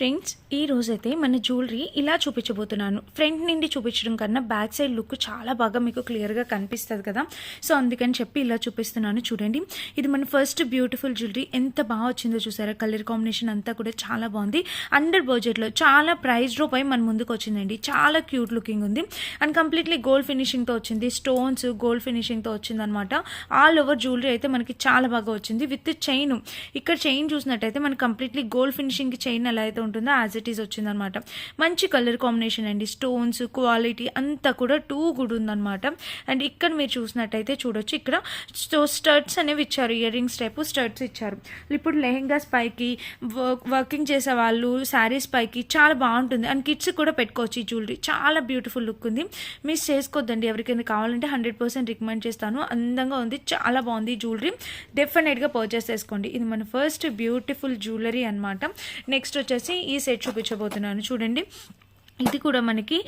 Friends ఈ రోజైతే మన జ్యువెలరీ ఇలా చూపించబోతున్నాను. ఫ్రంట్ నుండి చూపించడం కన్నా బ్యాక్ సైడ్ లుక్ చాలా బాగా మీకు క్లియర్గా కనిపిస్తుంది కదా. సో అందుకని చెప్పి ఇలా చూపిస్తున్నాను చూడండి. ఇది మన ఫస్ట్ బ్యూటిఫుల్ జ్యువెలరీ. ఎంత బాగా వచ్చిందో చూసారా? కలర్ కాంబినేషన్ అంతా కూడా చాలా బాగుంది. అండర్ బడ్జెట్లో చాలా ప్రైస్ రూపాయి మన ముందుకు వచ్చిందండి. చాలా క్యూట్ లుకింగ్ ఉంది. అండ్ కంప్లీట్లీ గోల్డ్ ఫినిషింగ్తో వచ్చింది. స్టోన్స్ గోల్డ్ ఫినిషింగ్తో వచ్చింది అనమాట ఆల్ ఓవర్ జ్యువెలరీ అయితే మనకి చాలా బాగా వచ్చింది. With chain. ఇక్కడ చైన్ చూసినట్టయితే మనకి కంప్లీట్లీ గోల్డ్ ఫినిషింగ్ చైన్ ఎలా అయితే ఉంటుందో యాజ్ ఇట్ ఈస్ వచ్చిందనమాట. మంచి కలర్ కాంబినేషన్ అండి. స్టోన్స్ క్వాలిటీ అంతా కూడా టూ గుడ్ ఉందన్నమాట అండ్ ఇక్కడ మీరు చూసినట్టయితే చూడొచ్చు. ఇక్కడ స్టర్ట్స్ అనేవి ఇచ్చారు. ఇయర్ రింగ్స్ టైపు స్టర్ట్స్ ఇచ్చారు. ఇప్పుడు లెహెంగాస్ పైకి వర్కింగ్ చేసే వాళ్ళు శారీస్ పైకి చాలా బాగుంటుంది. అండ్ కిడ్స్ కూడా పెట్టుకోవచ్చు ఈ జ్యువెలరీ చాలా బ్యూటిఫుల్ లుక్ ఉంది. మిస్ చేసుకోవద్దండి ఎవరికైనా కావాలంటే హండ్రెడ్ పర్సెంట్ రికమెండ్ చేస్తాను. అందంగా ఉంది. చాలా బాగుంది జ్యువెలరీ డెఫినెట్గా పర్చేస్ చేసుకోండి. ఇది మన ఫస్ట్ బ్యూటిఫుల్ జ్యువెలరీ అనమాట నెక్స్ట్ వచ్చేసి ఈ సెట్ చూపించబోతున్నాను. చూడండి. ఇది కూడా మనకి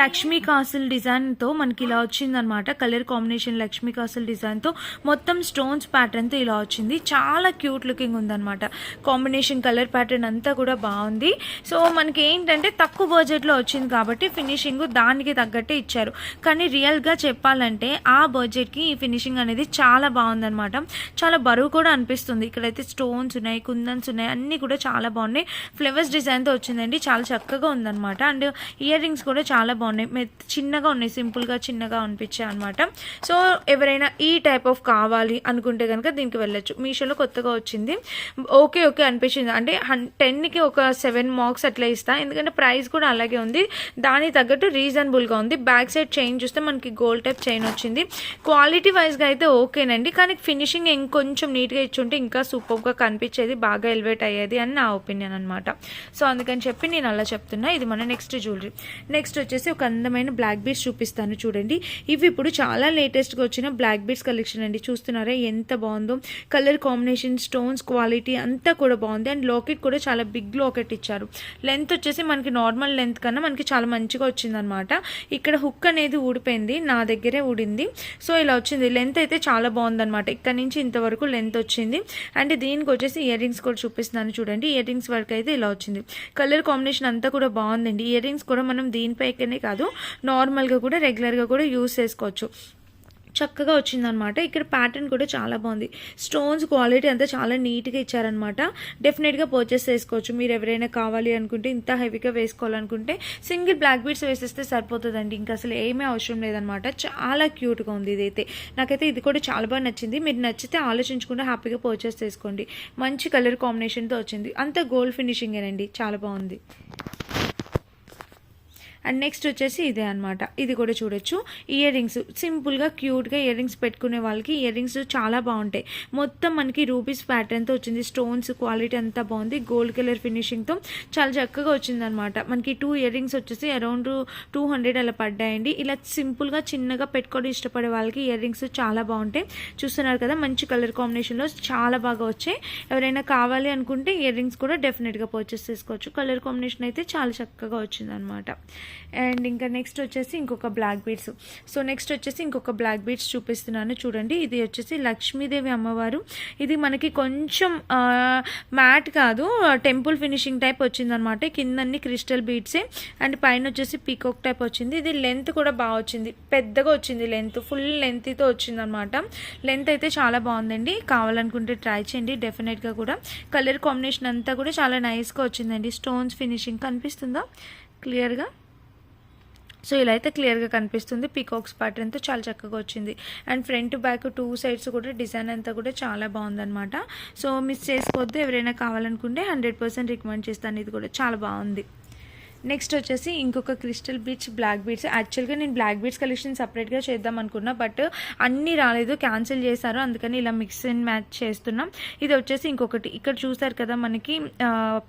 లక్ష్మీ కాసుల్ డిజైన్తో మనకి ఇలా వచ్చిందనమాట కలర్ కాంబినేషన్ లక్ష్మీ కాసుల్ డిజైన్తో మొత్తం స్టోన్స్ ప్యాటర్న్తో ఇలా వచ్చింది. చాలా క్యూట్ లుకింగ్ ఉందన్నమాట. కాంబినేషన్ కలర్ ప్యాటర్న్ అంతా కూడా బాగుంది. సో మనకి ఏంటంటే తక్కువ బడ్జెట్లో వచ్చింది కాబట్టి ఫినిషింగ్ దానికి తగ్గట్టే ఇచ్చారు. కానీ రియల్గా చెప్పాలంటే ఆ బడ్జెట్కి ఈ ఫినిషింగ్ అనేది చాలా బాగుందనమాట చాలా బరువు కూడా అనిపిస్తుంది. ఇక్కడైతే స్టోన్స్ ఉన్నాయి కుందన్స్ ఉన్నాయి అన్నీ కూడా చాలా బాగున్నాయి. ఫ్లవర్స్ డిజైన్తో వచ్చిందండి. చాలా చక్కగా ఉందనమాట అండ్ ఇయర్ రింగ్స్ కూడా చాలా బాగున్నాయి. మెత్- చిన్నగా ఉన్నాయి. సింపుల్గా చిన్నగా అనిపించాయి అనమాట సో ఎవరైనా ఈ టైప్ ఆఫ్ కావాలి అనుకుంటే కనుక దీనికి వెళ్ళొచ్చు. మీషోలో కొత్తగా వచ్చింది. ఓకే ఓకే అనిపించింది. అంటే హన్ టెన్కి ఒక సెవెన్ మార్క్స్ అట్లా ఇస్తా. ఎందుకంటే ప్రైస్ కూడా అలాగే ఉంది. దానికి తగ్గట్టు రీజనబుల్గా ఉంది. బ్యాక్ సైడ్ చైన్ చూస్తే మనకి గోల్డ్ టైప్ చైన్ వచ్చింది. క్వాలిటీ వైజ్గా అయితే ఓకేనండి. కానీ ఫినిషింగ్ ఇంకొంచెం నీట్గా ఇచ్చుంటే ఇంకా సూపర్గా కనిపించేది బాగా ఎలివేట్ అయ్యేది అని నా ఒపీనియన్ అనమాట సో అందుకని చెప్పి నేను అలా చెప్తున్నా. ఇది మన నెక్స్ట్ జ్యువెలరీ నెక్స్ట్ వచ్చేసి ఒక అందమైన బ్లాక్ బీడ్స్ చూపిస్తాను చూడండి. ఇవి ఇప్పుడు చాలా లేటెస్ట్గా వచ్చిన బ్లాక్ బీడ్స్ కలెక్షన్ అండి. చూస్తున్నారా ఎంత బాగుందో. కలర్ కాంబినేషన్ స్టోన్స్ క్వాలిటీ అంతా కూడా బాగుంది. అండ్ లాకెట్ కూడా చాలా బిగ్ లాకెట్ ఇచ్చారు. లెంత్ వచ్చేసి మనకి నార్మల్ లెంత్ కన్నా మనకి చాలా మంచిగా వచ్చిందనమాట ఇక్కడ హుక్ అనేది ఊడిపోయింది. నా దగ్గరే ఊడింది. సో ఇలా వచ్చింది. లెంత్ అయితే చాలా బాగుందన్నమాట. ఇక్కడ నుంచి ఇంతవరకు లెంత్ వచ్చింది. అండ్ దీనికి వచ్చేసి ఇయర్ రింగ్స్ కూడా చూపిస్తున్నాను చూడండి. ఇయర్ రింగ్స్ వరకు అయితే ఇలా వచ్చింది. కలర్ కాంబినేషన్ అంతా కూడా బాగుందండి. ఇయర్ రింగ్స్ కూడా మనం దీనిపైకనే కాదు నార్మల్గా కూడా రెగ్యులర్గా కూడా యూస్ చేసుకోవచ్చు. చక్కగా వచ్చిందనమాట. ఇక్కడ ప్యాటర్న్ కూడా చాలా బాగుంది. స్టోన్స్ క్వాలిటీ అంతా చాలా నీట్గా ఇచ్చారనమాట. డెఫినెట్గా పర్చేస్ చేసుకోవచ్చు. మీరు ఎవరైనా కావాలి అనుకుంటే ఇంత హెవీగా వేసుకోవాలనుకుంటే సింగిల్ బ్లాక్ బీడ్స్ వేసేస్తే సరిపోతుందండి. ఇంకా అసలు ఏమీ అవసరం లేదనమాట. చాలా క్యూట్గా ఉంది ఇదైతే. నాకైతే ఇది కూడా చాలా బాగా నచ్చింది. మీరు నచ్చితే ఆలోచించకుండా హ్యాపీగా పర్చేస్ చేసుకోండి. మంచి కలర్ కాంబినేషన్తో వచ్చింది. అంత గోల్డ్ ఫినిషింగేనండి చాలా బాగుంది. అండ్ నెక్స్ట్ వచ్చేసి ఇదే అనమాట ఇది కూడా చూడొచ్చు. ఇయర్ రింగ్స్ సింపుల్గా క్యూట్గా ఇయర్ రింగ్స్ పెట్టుకునే వాళ్ళకి ఇయర్ రింగ్స్ చాలా బాగుంటాయి. మొత్తం మనకి రూపీస్ ప్యాటర్న్తో వచ్చింది. స్టోన్స్ క్వాలిటీ అంతా బాగుంది. గోల్డ్ కలర్ ఫినిషింగ్తో చాలా చక్కగా వచ్చిందనమాట మనకి టూ ఇయర్ రింగ్స్ వచ్చేసి అరౌండ్ టూ హండ్రెడ్ అలా పడ్డాయండి. ఇలా సింపుల్గా చిన్నగా పెట్టుకోవడం ఇష్టపడే వాళ్ళకి ఇయర్ రింగ్స్ చాలా బాగుంటాయి. చూస్తున్నారు కదా మంచి కలర్ కాంబినేషన్లో చాలా బాగా వచ్చాయి. ఎవరైనా కావాలి అనుకుంటే ఇయర్ రింగ్స్ కూడా డెఫినెట్గా పర్చేస్ చేసుకోవచ్చు. కలర్ కాంబినేషన్ అయితే చాలా చక్కగా వచ్చిందనమాట అండ్ ఇంకా నెక్స్ట్ వచ్చేసి ఇంకొక బ్లాక్ బీడ్స్ సో నెక్స్ట్ వచ్చేసి ఇంకొక బ్లాక్ బీడ్స్ చూపిస్తున్నాను చూడండి. ఇది వచ్చేసి లక్ష్మీదేవి అమ్మవారు. ఇది మనకి కొంచెం మ్యాట్ కాదు టెంపుల్ ఫినిషింగ్ టైప్ వచ్చిందనమాట. కిందన్ని క్రిస్టల్ బీడ్సే అండ్ పైన వచ్చేసి పీకాక్ టైప్ వచ్చింది. ఇది లెంత్ కూడా బాగా వచ్చింది. పెద్దగా వచ్చింది లెంత్. ఫుల్ లెంత్తో వచ్చిందనమాట. లెంత్ అయితే చాలా బాగుందండి. కావాలనుకుంటే ట్రై చేయండి డెఫినెట్గా కూడా. కలర్ కాంబినేషన్ అంతా కూడా చాలా నైస్గా వచ్చిందండి. స్టోన్స్ ఫినిషింగ్ కనిపిస్తుందా? క్లియర్గా? సో ఇలా అయితే క్లియర్గా కనిపిస్తుంది. పీకాక్స్ ప్యాటర్న్తో చాలా చక్కగా వచ్చింది. And front back two sides కూడా డిజైన్ అంతా కూడా చాలా బాగుందన్నమాట. సో మిస్ చేసుకోవద్దు. ఎవరైనా కావాలనుకుంటే హండ్రెడ్ పర్సెంట్ రికమెండ్ చేస్తాను. ఇది కూడా చాలా బాగుంది. నెక్స్ట్ వచ్చేసి ఇంకొక క్రిస్టల్ బీచ్ బ్లాక్ బీడ్స్ యాక్చువల్గా నేను బ్లాక్ బీడ్స్ కలెక్షన్ సపరేట్గా చేద్దాం అనుకున్నా బట్ అన్నీ రాలేదు క్యాన్సిల్ చేశారు. అందుకని ఇలా మిక్స్ అండ్ మ్యాచ్ చేస్తున్నాం. ఇది వచ్చేసి ఇంకొకటి. ఇక్కడ చూసారు కదా మనకి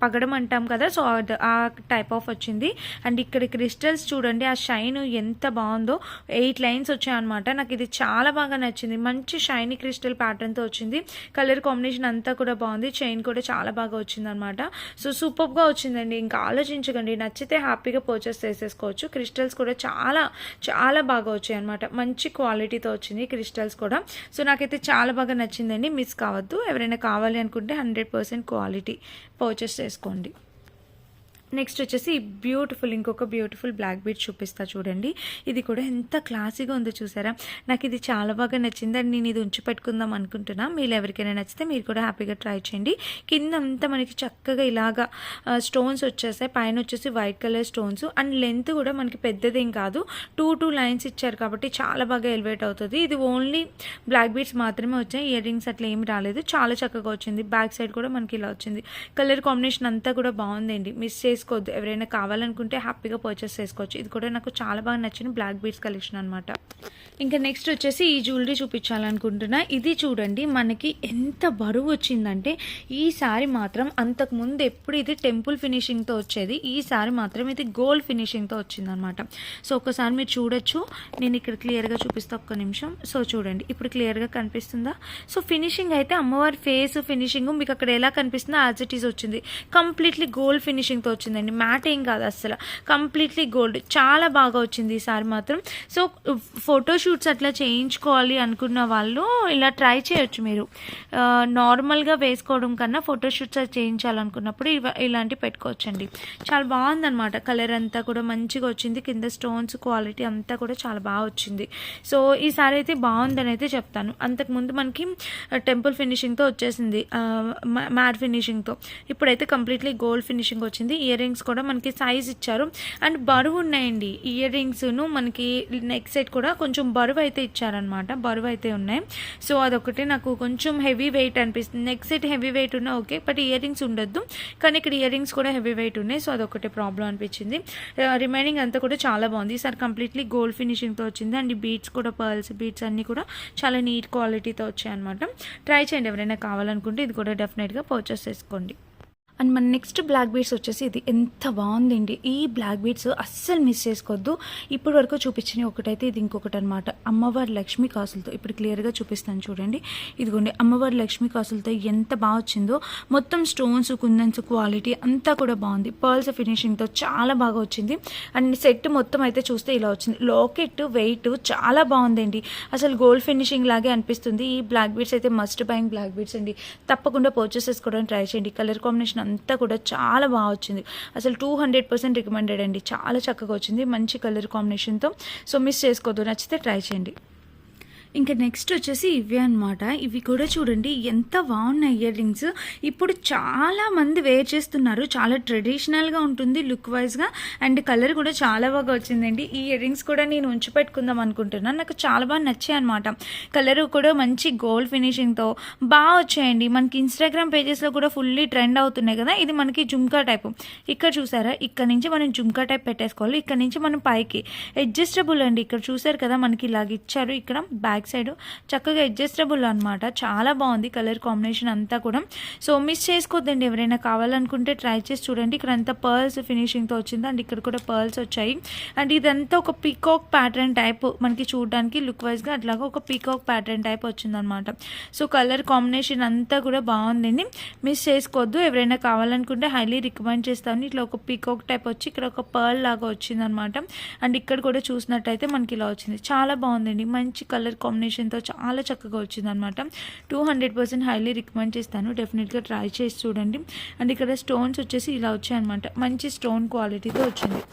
పగడం అంటాం కదా సో ఆ టైప్ ఆఫ్ వచ్చింది. అండ్ ఇక్కడ క్రిస్టల్స్ చూడండి ఆ షైన్ ఎంత బాగుందో. ఎయిట్ లైన్స్ వచ్చాయన్నమాట. నాకు ఇది చాలా బాగా నచ్చింది. మంచి షైనీ క్రిస్టల్ ప్యాటర్న్తో వచ్చింది. కలర్ కాంబినేషన్ అంతా కూడా బాగుంది. చైన్ కూడా చాలా బాగా వచ్చింది అనమాట సో సూపర్గా వచ్చిందండి. ఇంకా ఆలోచించకండి. నచ్చితే హ్యాపీగా పర్చేస్ చేసేసుకోవచ్చు. క్రిస్టల్స్ కూడా చాలా చాలా బాగా వచ్చాయి అనమాట మంచి క్వాలిటీతో వచ్చింది క్రిస్టల్స్ కూడా. సో నాకైతే చాలా బాగా నచ్చిందండి. మిస్ కావద్దు. ఎవరైనా కావాలి అనుకుంటే హండ్రెడ్ పర్సెంట్ క్వాలిటీ పర్చేస్ చేసుకోండి. నెక్స్ట్ వచ్చేసి బ్యూటిఫుల్ ఇంకొక బ్యూటిఫుల్ బ్లాక్ బీట్ చూపిస్తా చూడండి. ఇది కూడా ఎంత క్లాసీగా ఉందో చూసారా? నాకు ఇది చాలా బాగా నచ్చింది అండ్ నేను ఇది ఉంచి పెట్టుకుందాం అనుకుంటున్నా. మీరు ఎవరికైనా నచ్చితే మీరు కూడా హ్యాపీగా ట్రై చేయండి. కింద అంతా మనకి చక్కగా ఇలాగా స్టోన్స్ వచ్చేసాయి. పైన వచ్చేసి white colour stones and length కూడా మనకి పెద్దదేం కాదు. టూ టూ లైన్స్ ఇచ్చారు కాబట్టి చాలా బాగా ఎలివేట్ అవుతుంది. ఇది ఓన్లీ బ్లాక్ బీట్స్ మాత్రమే వచ్చాయి. ఇయర్ రింగ్స్ అట్లా ఏమి రాలేదు. చాలా చక్కగా వచ్చింది. బ్యాక్ సైడ్ కూడా మనకి ఇలా వచ్చింది. కలర్ కాంబినేషన్ అంతా కూడా బాగుందండి. మిస్ చేసుకోవద్దు. ఎవరైనా కావాలనుకుంటే హ్యాపీగా పర్చేస్ చేసుకోవచ్చు. ఇది కూడా నాకు చాలా బాగా నచ్చిన బ్లాక్ బీట్స్ కలెక్షన్ అనమాట ఇంకా నెక్స్ట్ వచ్చేసి ఈ జ్యువెలరీ చూపించాలనుకుంటున్నా. ఇది చూడండి మనకి ఎంత బరువు వచ్చిందంటే ఈసారి మాత్రం అంతకుముందు ఎప్పుడు ఇది టెంపుల్ ఫినిషింగ్తో వచ్చేది ఈసారి మాత్రం ఇది గోల్డ్ ఫినిషింగ్తో వచ్చిందనమాట. సో ఒకసారి మీరు చూడొచ్చు. నేను ఇక్కడ క్లియర్గా చూపిస్తా ఒక్క నిమిషం. సో చూడండి ఇప్పుడు క్లియర్గా కనిపిస్తుందా? సో ఫినిషింగ్ అయితే అమ్మవారి ఫేస్ ఫినిషింగ్ మీకు అక్కడ ఎలా కనిపిస్తుందో యాజ్ ఇట్ ఈస్ వచ్చింది. కంప్లీట్లీ గోల్డ్ ఫినిషింగ్తో వచ్చిందండి. మ్యాట్ ఏం కాదు అసలు కంప్లీట్లీ గోల్డ్ చాలా బాగా వచ్చింది ఈసారి మాత్రం. సో షూట్స్ అట్లా చేయించుకోవాలి అనుకున్న వాళ్ళు ఇలా ట్రై చేయొచ్చు మీరు. నార్మల్గా వేసుకోవడం కన్నా ఫోటోషూట్స్ అది చేయించాలనుకున్నప్పుడు ఇవ ఇలాంటివి పెట్టుకోవచ్చండి. చాలా బాగుందన్నమాట కలర్ అంతా కూడా మంచిగా వచ్చింది. కింద స్టోన్స్ క్వాలిటీ అంతా కూడా చాలా బాగా వచ్చింది. సో ఈసారి అయితే బాగుందని అయితే చెప్తాను. అంతకుముందు మనకి టెంపుల్ ఫినిషింగ్తో వచ్చేసింది. మ్యాట్ ఫినిషింగ్తో. ఇప్పుడైతే కంప్లీట్లీ గోల్డ్ ఫినిషింగ్ వచ్చింది. ఇయర్ రింగ్స్ కూడా మనకి సైజ్ ఇచ్చారు. అండ్ బరువు ఉన్నాయండి. ఇయర్ రింగ్స్ను మనకి నెక్ సెట్ కూడా కొంచెం బరువు అయితే ఇచ్చారనమాట బరువు అయితే ఉన్నాయి. సో అదొకటి నాకు కొంచెం హెవీ వెయిట్ అనిపిస్తుంది. నెక్స్ట్ సెట్ హెవీ వెయిట్ ఉన్నా ఓకే బట్ ఇయర్ రింగ్స్ ఉండొద్దు. కానీ ఇక్కడ ఇయర్ రింగ్స్ కూడా హెవీ వెయిట్ ఉన్నాయి. సో అదొకటి ప్రాబ్లం అనిపించింది. రిమైనింగ్ అంతా కూడా చాలా బాగుంది. ఈసారి కంప్లీట్లీ గోల్డ్ ఫినిషింగ్తో వచ్చింది. అండ్ బీట్స్ కూడా పర్ల్స్ బీట్స్ అన్నీ కూడా చాలా నీట్ క్వాలిటీతో వచ్చాయి అనమాట ట్రై చేయండి ఎవరైనా కావాలనుకుంటే ఇది కూడా డెఫినెట్గా పర్చేస్ చేసుకోండి. అండ్ మన నెక్స్ట్ బ్లాక్ బీడ్స్ వచ్చేసి ఇది ఎంత బాగుందండి. ఈ బ్లాక్ బీడ్స్ అస్సలు మిస్ చేసుకోవద్దు. ఇప్పటి వరకు చూపించిన ఒకటైతే ఇది ఇంకొకటి అనమాట అమ్మవారి లక్ష్మీ కాసులతో. ఇప్పుడు క్లియర్గా చూపిస్తాను చూడండి. ఇదిగోండి అమ్మవారి లక్ష్మీ కాసులతో ఎంత బాగా వచ్చిందో. మొత్తం స్టోన్స్ కుందన్స్ క్వాలిటీ అంతా కూడా బాగుంది. పర్ల్స్ ఫినిషింగ్తో చాలా బాగా వచ్చింది. అండ్ సెట్ మొత్తం అయితే చూస్తే ఇలా వచ్చింది. లాకెట్ వెయిట్ చాలా బాగుందండి. అసలు గోల్డ్ ఫినిషింగ్ లాగే అనిపిస్తుంది. ఈ బ్లాక్ బీడ్స్ అయితే మస్ట్ బయింగ్ బ్లాక్ బీడ్స్ అండి. తప్పకుండా పర్చేస్ చేసుకోవడానికి ట్రై చేయండి. కలర్ కాంబినేషన్ అంతా కూడా చాలా బాగా వచ్చింది. అసలు టూ హండ్రెడ్ పర్సెంట్ రికమెండెడ్ అండి. చాలా చక్కగా వచ్చింది. మంచి కలర్ కాంబినేషన్తో సో మిస్ చేసుకోవద్దు నచ్చితే ట్రై చేయండి. ఇంకా నెక్స్ట్ వచ్చేసి ఇవే అనమాట ఇవి కూడా చూడండి ఎంత బాగున్నాయి ఇయర్ రింగ్స్ ఇప్పుడు చాలా మంది వేర్ చేస్తున్నారు. చాలా ట్రెడిషనల్గా ఉంటుంది లుక్ వైజ్గా అండ్ కలర్ కూడా చాలా బాగా వచ్చిందండి. ఈ ఇయర్ రింగ్స్ కూడా నేను ఉంచి పెట్టుకుందాం అనుకుంటున్నాను. నాకు చాలా బాగా నచ్చాయి అనమాట కలర్ కూడా మంచి గోల్డ్ ఫినిషింగ్తో బాగా వచ్చాయండి. మనకి ఇన్స్టాగ్రామ్ పేజెస్లో కూడా ఫుల్లీ ట్రెండ్ అవుతున్నాయి కదా. ఇది మనకి జుమ్కా టైప్ ఇక్కడ చూసారా? ఇక్కడ నుంచి మనం జుమ్కా టైప్ పెట్టేసుకోవాలి. ఇక్కడ నుంచి మనం పైకి. అడ్జస్టబుల్ అండి. ఇక్కడ చూసారు కదా మనకి ఇలాగ ఇచ్చారు. ఇక్కడ బ్యాక్ సైడ్ చక్కగా అడ్జస్టబుల్ అనమాట చాలా బాగుంది కలర్ కాంబినేషన్ అంతా కూడా. సో మిస్ చేసుకోవద్దండి ఎవరైనా కావాలనుకుంటే ట్రై చేసి చూడండి. ఇక్కడ అంతా పర్ల్స్ ఫినిషింగ్తో వచ్చింది. అండ్ ఇక్కడ కూడా పర్ల్స్ వచ్చాయి. అండ్ ఇదంతా ఒక పీకాక్ ప్యాటర్న్ టైప్ మనకి చూడడానికి లుక్ వైజ్గా అట్లాగా ఒక పీకాక్ ప్యాటర్న్ టైప్ వచ్చిందనమాట సో కలర్ కాంబినేషన్ అంతా కూడా బాగుందండి. మిస్ చేసుకోవద్దు ఎవరైనా కావాలనుకుంటే హైలీ రికమెండ్ చేస్తాను. ఇట్లా ఒక పీకాక్ టైప్ వచ్చి ఇక్కడ ఒక పర్ల్ లాగా వచ్చిందనమాట అండ్ ఇక్కడ కూడా చూసినట్టయితే మనకి ఇలా వచ్చింది. చాలా బాగుందండి. మంచి కలర్ కాంబినేషన్తో చాలా చక్కగా వచ్చింది అనమాట two hundred percent highly recommend చేస్తాను. డెఫినెట్గా ట్రై చేసి చూడండి. అండ్ ఇక్కడ స్టోన్స్ వచ్చేసి ఇలా వచ్చాయి అనమాట మంచి స్టోన్ క్వాలిటీతో వచ్చింది.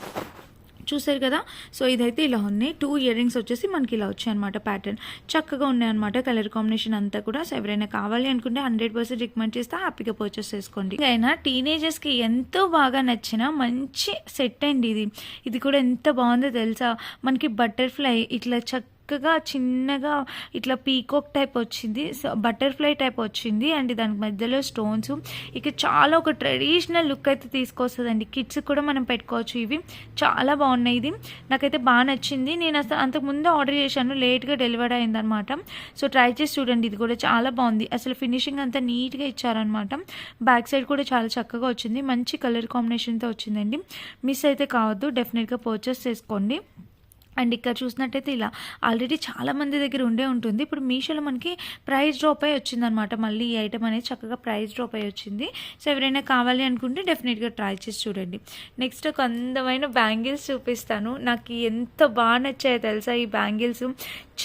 చూసారు కదా? సో ఇదైతే ఇలా ఉన్నాయి. టూ ఇయర్ రింగ్స్ వచ్చేసి మనకి ఇలా వచ్చాయి అనమాట ప్యాటర్న్. చక్కగా ఉన్నాయన్నమాట కలర్ కాంబినేషన్ అంతా కూడా. సో ఎవరైనా కావాలి అనుకుంటే హండ్రెడ్ పర్సెంట్ రికమెండ్ చేస్తే. హ్యాపీగా పర్చేస్ చేసుకోండి. అయినా టీనేజర్స్కి ఎంతో బాగా నచ్చిన మంచి సెట్ అండి ఇది. ఇది కూడా ఎంత బాగుందో తెలుసా? మనకి బటర్ఫ్లై ఇట్లా చక్క చక్కగా చిన్నగా ఇట్లా పీకాక్ టైప్ వచ్చింది. సో బటర్ఫ్లై టైప్ వచ్చింది. అండ్ దానికి మధ్యలో స్టోన్స్. ఇక చాలా ఒక ట్రెడిషనల్ లుక్ అయితే తీసుకొస్తుందండి. కిడ్స్ కూడా మనం పెట్టుకోవచ్చు ఇవి. చాలా బాగున్నాయి ఇది. నాకైతే బాగా నచ్చింది. నేను అసలు అంతకుముందు ఆర్డర్ చేశాను. లేట్గా డెలివరీ అయిందనమాట. సో ట్రై చేసి చూడండి. ఇది కూడా చాలా బాగుంది. అసలు ఫినిషింగ్ అంతా నీట్గా ఇచ్చారనమాట. బ్యాక్ సైడ్ కూడా చాలా చక్కగా వచ్చింది. మంచి కలర్ కాంబినేషన్తో వచ్చిందండి. మిస్ అయితే కావద్దు. డెఫినెట్గా పర్చేస్ చేసుకోండి. అండ్ ఇక్కడ చూసినట్టయితే ఇలా ఆల్రెడీ చాలా మంది దగ్గర ఉండే ఉంటుంది. ఇప్పుడు మీషోలో మనకి ప్రైస్ డ్రాప్ అయి వచ్చిందనమాట మళ్ళీ ఈ ఐటమ్ అనేది చక్కగా ప్రైస్ డ్రాప్ అయి వచ్చింది. సో ఎవరైనా కావాలి అనుకుంటే డెఫినెట్గా ట్రై చేసి చూడండి. నెక్స్ట్ ఒక అందమైన బ్యాంగిల్స్ చూపిస్తాను. నాకు ఎంత బాగా నచ్చాయో తెలుసా ఈ బ్యాంగిల్స్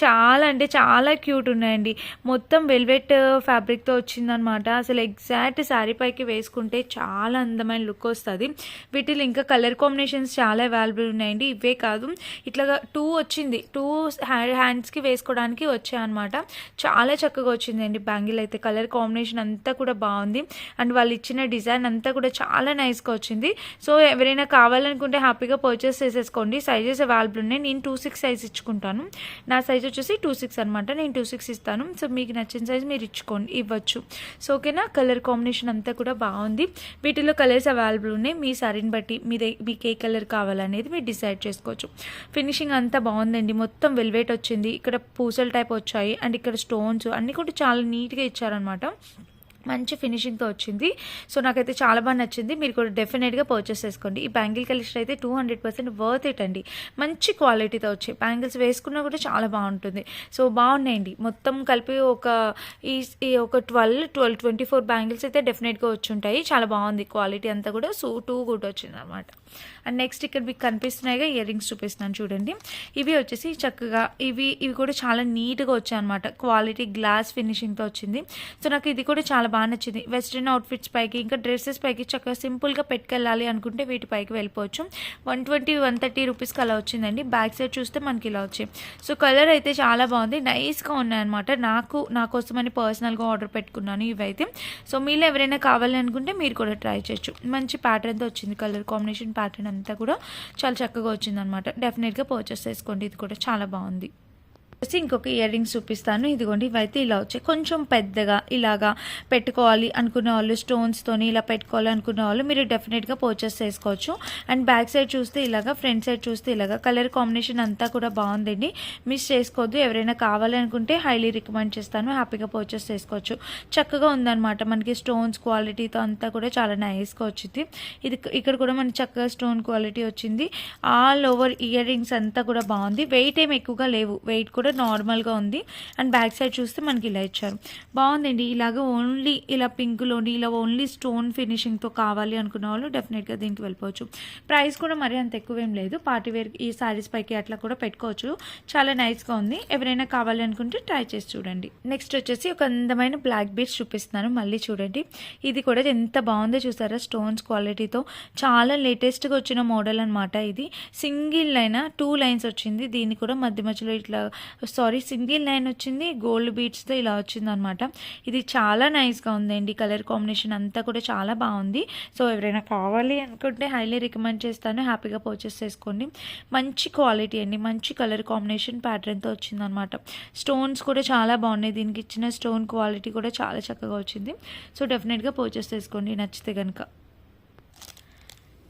చాలా అంటే చాలా క్యూట్ ఉన్నాయండి. మొత్తం వెల్వెట్ ఫ్యాబ్రిక్తో uh, వచ్చిందనమాట అసలు ఎగ్జాక్ట్ శారీ పైకి వేసుకుంటే చాలా అందమైన లుక్ వస్తుంది. వీటిలో ఇంకా కలర్ కాంబినేషన్స్ చాలా అవైలబుల్ ఉన్నాయండి. ఇవే కాదు. ఇట్లా టూ వచ్చింది. టూ హ్యాండ్స్కి వేసుకోవడానికి వచ్చాయన్నమాట చాలా చక్కగా వచ్చిందండి బ్యాంగిల్ అయితే. కలర్ కాంబినేషన్ అంతా కూడా బాగుంది. అండ్ వాళ్ళు ఇచ్చిన డిజైన్ అంతా కూడా చాలా నైస్గా వచ్చింది. సో ఎవరైనా కావాలనుకుంటే హ్యాపీగా పర్చేస్ చేసేసుకోండి. సైజెస్ అవైలబుల్ ఉన్నాయి. నేను టూ సిక్స్ సైజ్ ఇచ్చుకుంటాను. నా సైజ్ వచ్చేసి టూ సిక్స్ అనమాట నేను టూ సిక్స్ ఇస్తాను. సో మీకు నచ్చిన సైజ్ మీరు ఇచ్చుకోండి ఇవ్వచ్చు. సో ఓకేనా? కలర్ కాంబినేషన్ అంతా కూడా బాగుంది. వీటిలో కలర్స్ అవైలబుల్ ఉన్నాయి. మీ సారీని బట్టి మీ మీకు ఏ కలర్ కావాలనేది మీరు డిసైడ్ చేసుకోవచ్చు. ఫినిషింగ్ అంతా బాగుందండి. మొత్తం వెల్వేట్ వచ్చింది. ఇక్కడ పూసల టైప్ వచ్చాయి. అండ్ ఇక్కడ స్టోన్స్ అన్నీ కూడా చాలా నీట్గా ఇచ్చారనమాట మంచి ఫినిషింగ్తో వచ్చింది. సో నాకైతే చాలా బాగా నచ్చింది. మీరు కూడా డెఫినెట్గా పర్చేస్ చేసుకోండి. ఈ బ్యాంగిల్ కలెక్షన్ అయితే two hundred percent worth it అండి. మంచి క్వాలిటీతో వచ్చాయి. బ్యాంగిల్స్ వేసుకున్నా కూడా చాలా బాగుంటుంది. సో బాగున్నాయండి. మొత్తం కలిపి ఒక ఈ ఈ ఒక twelve twelve twenty four bangles అయితే డెఫినెట్గా వచ్చి ఉంటాయి. చాలా బాగుంది క్వాలిటీ అంతా కూడా. సో టూ గుడ్ వచ్చింది అనమాట అండ్ నెక్స్ట్ ఇక్కడ మీకు కనిపిస్తున్నాయిగా ఇయర్ రింగ్స్ చూపిస్తున్నాను చూడండి. ఇవి వచ్చేసి చక్కగా ఇవి ఇవి కూడా చాలా నీట్గా వచ్చాయి అనమాట క్వాలిటీ గ్లాస్ ఫినిషింగ్తో వచ్చింది. సో నాకు ఇది కూడా చాలా బాగా నచ్చింది. వెస్ట్రన్ అవుట్ఫిట్స్ పైకి ఇంకా డ్రెస్సెస్ పైకి చక్కగా సింపుల్గా పెట్టుకెళ్ళాలి అనుకుంటే వీటి పైకి వెళ్ళిపోవచ్చు. వన్ ట్వంటీ వన్ థర్టీ రూపీస్కి అలా వచ్చిందండి. బ్యాక్ సైడ్ చూస్తే మనకి ఇలా వచ్చాయి. సో కలర్ అయితే చాలా బాగుంది. నైస్గా ఉన్నాయన్నమాట. నాకు నా కోసమని పర్సనల్గా ఆర్డర్ పెట్టుకున్నాను ఇవైతే. సో మీరు ఎవరైనా కావాలి అనుకుంటే మీరు కూడా ట్రై చేయొచ్చు. మంచి ప్యాటర్న్తో వచ్చింది. కలర్ కాంబినేషన్ ప్యాటర్న్ అంతా కూడా చాలా చక్కగా వచ్చిందనమాట డెఫినెట్గా పర్చేస్ చేసుకోండి. ఇది కూడా చాలా బాగుంది. వచ్చేసి ఇంకొక ఇయర్ రింగ్స్ చూపిస్తాను. ఇదిగోండి ఇవైతే ఇలా వచ్చాయి కొంచెం పెద్దగా ఇలాగా పెట్టుకోవాలి అనుకున్న వాళ్ళు స్టోన్స్తోని ఇలా పెట్టుకోవాలి అనుకున్న వాళ్ళు మీరు డెఫినెట్గా పర్చేస్ చేసుకోవచ్చు. అండ్ బ్యాక్ సైడ్ చూస్తే ఇలాగా ఫ్రంట్ సైడ్ చూస్తే ఇలాగా కలర్ కాంబినేషన్ అంతా కూడా బాగుందండి. మిస్ చేసుకోవద్దు ఎవరైనా కావాలనుకుంటే హైలీ రికమెండ్ చేస్తాను. హ్యాపీగా పర్చేస్ చేసుకోవచ్చు. చక్కగా ఉందన్నమాట. మనకి స్టోన్స్ క్వాలిటీతో అంతా కూడా చాలా నైస్గా వచ్చింది. ఇది ఇక్కడ కూడా మనకి చక్కగా స్టోన్ క్వాలిటీ వచ్చింది. ఆల్ ఓవర్ ఇయర్ రింగ్స్ అంతా కూడా బాగుంది. వెయిట్ ఏం ఎక్కువగా లేవు. వెయిట్ కూడా నార్మల్గా ఉంది. అండ్ బ్యాక్ సైడ్ చూస్తే మనకి ఇలా ఇచ్చారు. బాగుందండి. ఇలాగ ఓన్లీ ఇలా పింక్లోని ఇలా ఓన్లీ స్టోన్ ఫినిషింగ్తో కావాలి అనుకున్న వాళ్ళు డెఫినెట్గా దీనికి వెళ్ళిపోవచ్చు. ప్రైస్ కూడా మరీ అంత ఎక్కువ ఏం లేదు. పార్టీ వేర్ ఈ సారీస్ పైకి అట్లా కూడా పెట్టుకోవచ్చు. చాలా నైస్గా ఉంది. ఎవరైనా కావాలి అనుకుంటే ట్రై చేసి చూడండి. నెక్స్ట్ వచ్చేసి ఒక అందమైన బ్లాక్ బీడ్స్ చూపిస్తున్నాను. మళ్ళీ చూడండి. ఇది కూడా ఎంత బాగుందో చూసారా? స్టోన్స్ క్వాలిటీతో చాలా లేటెస్ట్గా వచ్చిన మోడల్ అనమాట ఇది. సింగిల్ లైన్ టూ లైన్స్ వచ్చింది. దీన్ని కూడా మధ్య మధ్యలో ఇట్లా సారీ సింగిల్ లైన్ వచ్చింది గోల్డ్ బీట్స్తో ఇలా వచ్చింది అనమాట ఇది చాలా నైస్గా ఉందండి కలర్ కాంబినేషన్ అంతా కూడా చాలా బాగుంది. సో ఎవరైనా కావాలి అనుకుంటే హైలీ రికమెండ్ చేస్తాను హ్యాపీగా పర్చేస్ చేసుకోండి. మంచి క్వాలిటీ అండి మంచి కలర్ కాంబినేషన్ ప్యాటర్న్తో వచ్చింది అనమాట స్టోన్స్ కూడా చాలా బాగున్నాయి దీనికి ఇచ్చిన స్టోన్ క్వాలిటీ కూడా చాలా చక్కగా వచ్చింది. సో డెఫినెట్గా పర్చేస్ చేసుకోండి నచ్చితే కనుక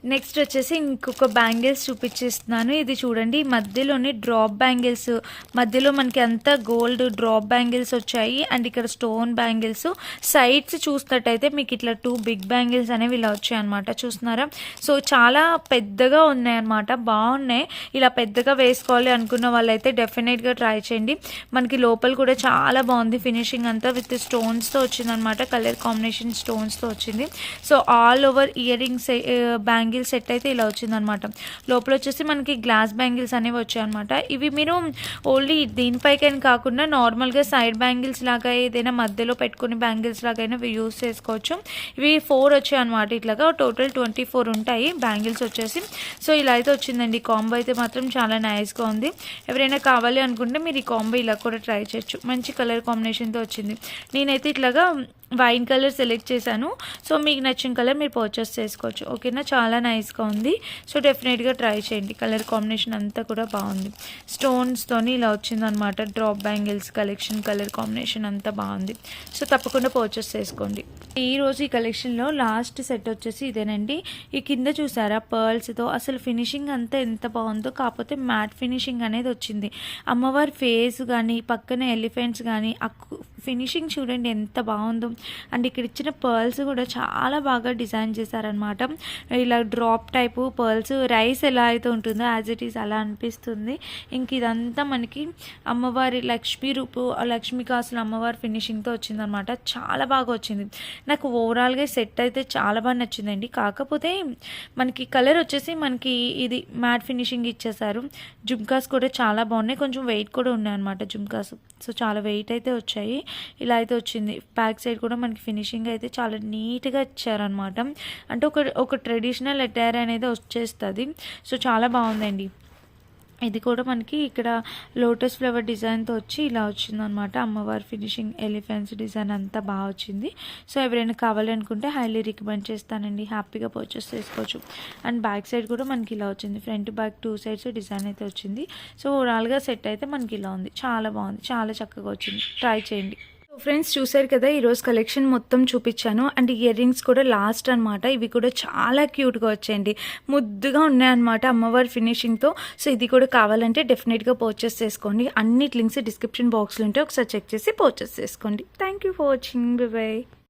నెక్స్ట్ వచ్చేసి ఇంకొక బ్యాంగిల్స్ చూపించేస్తున్నాను. ఇది చూడండి మధ్యలోని డ్రాప్ బ్యాంగిల్స్ మధ్యలో మనకి అంతా గోల్డ్ డ్రాప్ బ్యాంగిల్స్ వచ్చాయి. అండ్ ఇక్కడ స్టోన్ బ్యాంగిల్స్ సైడ్స్ చూసినట్టయితే మీకు ఇట్లా టూ బిగ్ బ్యాంగిల్స్ అనేవి ఇలా వచ్చాయన్నమాట. చూస్తున్నారా? సో చాలా పెద్దగా ఉన్నాయన్నమాట. బాగున్నాయి. ఇలా పెద్దగా వేసుకోవాలి అనుకున్న వాళ్ళైతే డెఫినెట్గా ట్రై చేయండి. మనకి లోపల కూడా చాలా బాగుంది ఫినిషింగ్ అంతా విత్ స్టోన్స్తో వచ్చిందనమాట కలర్ కాంబినేషన్ స్టోన్స్తో వచ్చింది. So all over earrings bangle set అయితే ఇలా వచ్చిందనమాట. లోపల వచ్చేసి మనకి గ్లాస్ బ్యాంగిల్స్ అనేవి వచ్చాయన్నమాట. ఇవి మీరు ఓన్లీ దీనిపైకైనా కాకుండా నార్మల్గా సైడ్ బ్యాంగిల్స్ లాగా ఏదైనా మధ్యలో పెట్టుకుని బ్యాంగిల్స్ లాగా అయినా యూస్ చేసుకోవచ్చు. ఇవి ఫోర్ వచ్చాయి అనమాట ఇట్లాగా. టోటల్ ట్వంటీ ఫోర్ ఉంటాయి బ్యాంగిల్స్ వచ్చేసి. సో ఇలా అయితే వచ్చిందండి. కాంబో అయితే మాత్రం చాలా నైస్గా ఉంది. ఎవరైనా కావాలి అనుకుంటే మీరు ఈ కాంబో ఇలా కూడా ట్రై చేయొచ్చు. మంచి కలర్ కాంబినేషన్తో వచ్చింది. నేనైతే ఇట్లాగా వైన్ కలర్ సెలెక్ట్ చేశాను. సో మీకు నచ్చిన కలర్ మీరు పర్చేస్ చేసుకోవచ్చు. ఓకేనా? చాలా నైస్గా ఉంది. సో డెఫినెట్గా ట్రై చేయండి. కలర్ కాంబినేషన్ అంతా కూడా బాగుంది. స్టోన్స్తోని ఇలా వచ్చిందనమాట drop bangles collection colour combination అంతా బాగుంది. సో తప్పకుండా పర్చేస్ చేసుకోండి. ఈ రోజు ఈ కలెక్షన్లో లాస్ట్ సెట్ వచ్చేసి ఇదేనండి. ఈ కింద చూసారా? పర్ల్స్తో అసలు ఫినిషింగ్ అంతా ఎంత బాగుందో కాకపోతే మ్యాట్ ఫినిషింగ్ అనేది వచ్చింది. అమ్మవారి ఫేస్ కానీ పక్కన ఎలిఫెంట్స్ కానీ ఫినిషింగ్ చూడండి ఎంత బాగుందో. అండ్ ఇక్కడ ఇచ్చిన పర్ల్స్ కూడా చాలా బాగా డిజైన్ చేశారనమాట ఇలా డ్రాప్ టైపు పర్ల్స్ రైస్ ఎలా అయితే ఉంటుందో యాజ్ ఇట్ ఈస్ అలా అనిపిస్తుంది. ఇంక ఇదంతా మనకి అమ్మవారి లక్ష్మీ రూపు లక్ష్మీ కాసులు అమ్మవారి ఫినిషింగ్తో వచ్చిందనమాట చాలా బాగా వచ్చింది. నాకు ఓవరాల్గా సెట్ అయితే చాలా బాగా నచ్చిందండి. కాకపోతే మనకి కలర్ వచ్చేసి మనకి ఇది మ్యాట్ ఫినిషింగ్ ఇచ్చేసారు. జుమ్కాస్ కూడా చాలా బాగున్నాయి. కొంచెం వెయిట్ కూడా ఉన్నాయి అనమాట జుమ్కాస్ సో చాలా వెయిట్ అయితే వచ్చాయి. ఇలా అయితే వచ్చింది. బ్యాక్ సైడ్ కూడా మనకి ఫినిషింగ్ అయితే చాలా నీట్గా ఇచ్చారనమాట అంటే ఒక ఒక ట్రెడిషనల్ అటైర్ అనేది వచ్చేస్తుంది. సో చాలా బాగుందండి. ఇది కూడా మనకి ఇక్కడ లోటస్ ఫ్లవర్ డిజైన్తో వచ్చి ఇలా వచ్చిందనమాట అమ్మవారి ఫినిషింగ్ ఎలిఫెంట్స్ డిజైన్ అంతా బాగా వచ్చింది. సో ఎవరైనా కావాలనుకుంటే హైలీ రికమెండ్ చేస్తానండి. హ్యాపీగా పర్చేస్ చేసుకోవచ్చు. అండ్ బ్యాక్ సైడ్ కూడా మనకి ఇలా వచ్చింది. Front back two sides design అయితే వచ్చింది. సో ఓవరాల్గా సెట్ అయితే మనకి ఇలా ఉంది. చాలా బాగుంది. చాలా చక్కగా వచ్చింది. ట్రై చేయండి. ఫ్రెండ్స్ చూసారు కదా ఈరోజు కలెక్షన్ మొత్తం చూపించాను. అండ్ ఇయర్ రింగ్స్ కూడా లాస్ట్ అనమాట ఇవి కూడా చాలా క్యూట్గా వచ్చాయండి. ముద్దుగా ఉన్నాయన్నమాట అమ్మవారి ఫినిషింగ్తో సో ఇది కూడా కావాలంటే డెఫినెట్గా పర్చేస్ చేసుకోండి. అన్ని లింక్స్ డిస్క్రిప్షన్ బాక్స్లో ఉంటే ఒకసారి చెక్ చేసి పర్చేస్ చేసుకోండి. Thank you for watching bye